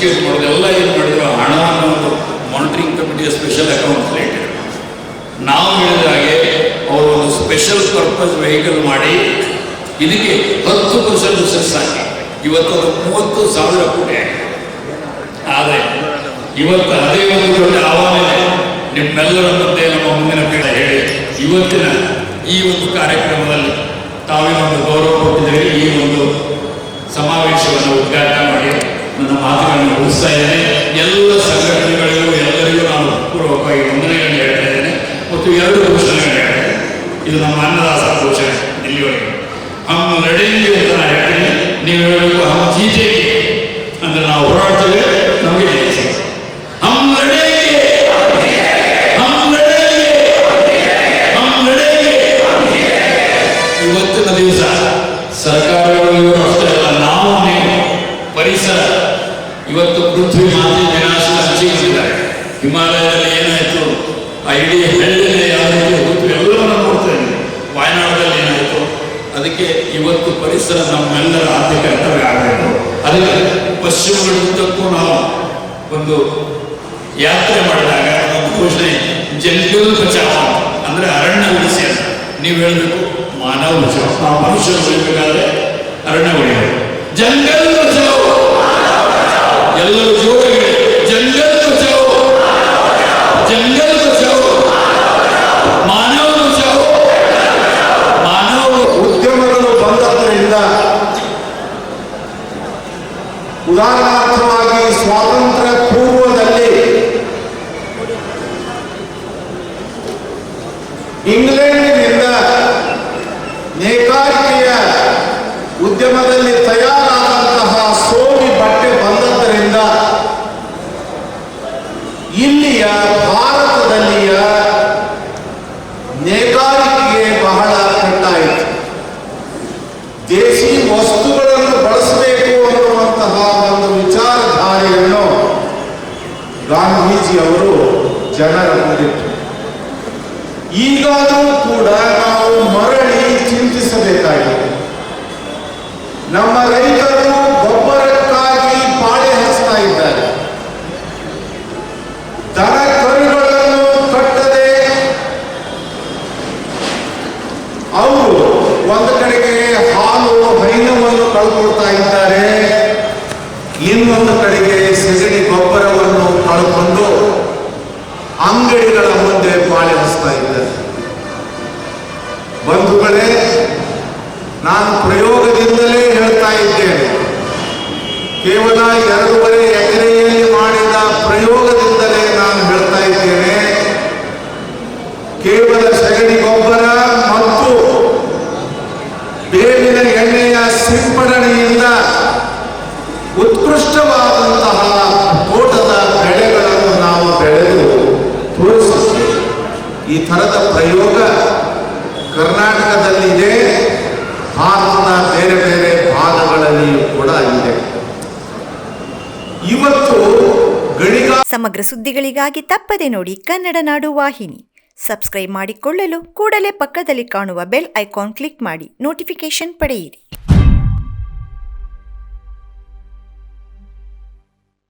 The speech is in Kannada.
ಕನ್ಫಿಸ್ಕೇಟ್ ಮಾಡೋದು ಏನು ಮಾಡಿದ್ರು? ಹಣ ಅನ್ನೋದು ಮಾನಿಟರಿಂಗ್ ಕಮಿಟಿಯ ಸ್ಪೆಷಲ್ ಅಕೌಂಟ್ ಇಟ್ಟಿದ್ರು. ನಾವು ಹೇಳಿದ ಹಾಗೆ ಅವರು ಒಂದು ಸ್ಪೆಷಲ್ ಪರ್ಪಸ್ ವೆಹಿಕಲ್ ಮಾಡಿ ಇದಕ್ಕೆ ಹತ್ತು ಪರ್ಸೆಂಟ್ ಸೆಸ್ ಹಾಕಿ. ಇವತ್ತು ಅದು ಮೂವತ್ತು ಸಾವಿರ ಕೋಟಿ ಆಗಿದೆ. ಆದರೆ ಇವತ್ತು ಅದೇ ಒಂದು ದೊಡ್ಡ ಆಹ್ವಾನ ನಿಮ್ಮೆಲ್ಲರ ಮುಂದೆ ನಮ್ಮ ಮುಂದಿನ ಪೀಳಿಗೆ ಹೇಳಿ, ಇವತ್ತಿನ ಈ ಒಂದು ಕಾರ್ಯಕ್ರಮದಲ್ಲಿ ತಾವೇ ಒಂದು ಗೌರವ ಕೊಟ್ಟಿದ್ದೀರಿ. ಈ ಒಂದು ಸಮಾವೇಶವನ್ನು ಉದ್ಘಾಟನೆ ನನ್ನ ಮಾತುಗಳನ್ನು ಮುಗಿಸ್ತಾ ಇದ್ದೇನೆ. ಎಲ್ಲ ಸಂಘಟನೆಗಳಿಗೂ ಎಲ್ಲರಿಗೂ ನಾನು ಪೂರ್ವಕವಾಗಿ ವಂದನೆಗಳನ್ನು ಹೇಳ್ತಾ ಇದ್ದೇನೆ. ಮತ್ತು ಎರಡು ಘೋಷಣೆಗಳು ಇದ್ದೇನೆ. ಇದು ನಮ್ಮ ಅನ್ನದಾಸ ಘೋಷಣೆ ಇಲ್ಲಿವರೆಗೆ. ಹಮ್ ನಡೆಯಲಿ ಅಂತ ನಾನು ಹೇಳ್ತೀನಿ. ನೀವು ಹೇಳಬೇಕು ಹಮ್ ಜೀಜೆ ಅಂದರೆ ನಾವು ಹೋರಾಡ್ತೇವೆ, ನಮಗೆ ಇವತ್ತಿನ ದಿವಸ ಸರ್ಕಾರಗಳು ಅಷ್ಟೇ ಅಲ್ಲ, ನೀವು ಪರಿಸರ. ಇವತ್ತು ಪೃಥ್ವಿ ಮಾತೆ ವಿನಾಶದ ಹಂಚಿಕೊಂಡಿದ್ದಾರೆ ಹಿಮಾಲಯದಲ್ಲಿ ಏನಾಯಿತು? ಆ ಇಡೀ ಹಳ್ಳಿನೇ ಯಾವ ರೀತಿ ಹೋಯ್ತು ಎಲ್ಲವನ್ನ ನೋಡ್ತಾ ಇದ್ದೀವಿ. ವಾಯನಾಡದಲ್ಲಿ ಏನಾಯಿತು? ಅದಕ್ಕೆ ಇವತ್ತು ಪರಿಸರ ನಮ್ಮೆಲ್ಲರ ಆದ್ಯ ಕರ್ತವ್ಯ ಆಗಬೇಕು. ಅದಕ್ಕೆ ಪಶ್ಚಿಮಗಳಿಂದಕ್ಕೂ ನಾವು ಒಂದು ಯಾತ್ರೆ ಮಾಡಿದಾಗ ಒಂದು ಘೋಷಣೆ ಜಂಗಲ್ ಬಚಾವ್ ಅಂದ್ರೆ ಅರಣ್ಯ ಉಳಿಸಿ ಅಂತ. ನೀವು ಹೇಳಬೇಕು, ಮಾನವ ಬಚಾವ್ ನಾವು ಮನುಷ್ಯರು ಉಳಿಬೇಕಾದ್ರೆ ಅರಣ್ಯ ಉಳಿಯಬೇಕು ಜಂಗಲ್ ಬಚಾವ್ ಎಲ್ಲರೂ ಜೋರಾಗಿ. ಜಂಗಲ್ ಬಚಾವ್ ಜಂಗಲ್ ಬಚಾವ್ ಮಾನವ ಬಚಾವ್ ಮಾನವ ಉದ್ಯಮಗಳು ಬಂದದ್ದರಿಂದ ಉದಾಹರಣಾರ್ಥವಾಗಿ ಸ್ವಾತಂತ್ರ್ಯ ಪೂರ್ವದಲ್ಲಿ ಇಂಗ್ಲೆಂಡಿನಿಂದ ನೇಕಾರಿಕೆಯ ಉದ್ಯಮದಲ್ಲಿ ತಯಾರಾದಂತಹ ಇಲ್ಲಿಯ ಭಾರತದಲ್ಲಿಯ ನೇಕಾರಿಕೆಗೆ ಬಹಳ ಕಟ್ಟಾಯಿತು. ದೇಶಿ ವಸ್ತುಗಳನ್ನು ಬಳಸಬೇಕು ಅನ್ನುವಂತಹ ಒಂದು ವಿಚಾರಧಾರೆಯನ್ನು ಗಾಂಧೀಜಿ ಅವರು ಜನರ ಮುಂದಿಟ್ಟರು. ಈಗಾದರೂ ಕೂಡ ಕಳ್ಕೊಳ್ತಾ ಇದ್ದಾರೆ. ಇನ್ನೊಂದು ಕಡೆಗೆ ಸೆಗಣಿ ಗೊಬ್ಬರವನ್ನು ಕಳ್ಕೊಂಡು ಅಂಗಡಿಗಳ ಮುಂದೆ ಪಾಳೆ ಇದ್ದಾರೆ. ಬಂಧುಗಳೇ, ನಾನು ಪ್ರಯೋಗದಿಂದಲೇ ಹೇಳ್ತಾ ಇದ್ದೇನೆ. ಕೇವಲ ಎರಡೂವರೆ ಎಕರೆಯಲ್ಲಿ ಮಾಡಿದ ಪ್ರಯೋಗದಿಂದಲೇ ನಾನು ಹೇಳ್ತಾ ಇದ್ದೇನೆ ಕೇವಲ ಸಗಣಿ ಗೊಬ್ಬರ ಮತ್ತು ಬೇವಿನ ಎಣ್ಣೆಯ ಸಿಂಪಡಣೆಯಿಂದ ಉತ್ಕೃಷ್ಟವಾದಂತಹ ತೋಟದ ಬೆಳೆಗಳನ್ನು ನಾವು ಬೆಳೆದು ತೋರಿಸುತ್ತೇವೆ ಈ ಥರದ ಪ್ರಯೋಗ ಕರ್ನಾಟಕದಲ್ಲಿದೆ. ಭಾರತದ ಬೇರೆ ಬೇರೆ ಭಾಗಗಳಲ್ಲಿಯೂ ಕೂಡ ಇದೆ. ಇವತ್ತು ಗಣಿಗ ಸಮಗ್ರ ಸುದ್ದಿಗಳಿಗಾಗಿ ತಪ್ಪದೆ ನೋಡಿ ಕನ್ನಡ ನಾಡು ವಾಹಿನಿ. ಸಬ್ಸ್ಕ್ರೈಬ್ ಮಾಡಿಕೊಳ್ಳಲು ಕೂಡಲೇ ಪಕ್ಕದಲ್ಲಿ ಕಾಣುವ ಬೆಲ್ ಐಕಾನ್ ಕ್ಲಿಕ್ ಮಾಡಿ. ನೋಟಿಫಿಕೇಶನ್ ಪಡೆಯಿರಿ.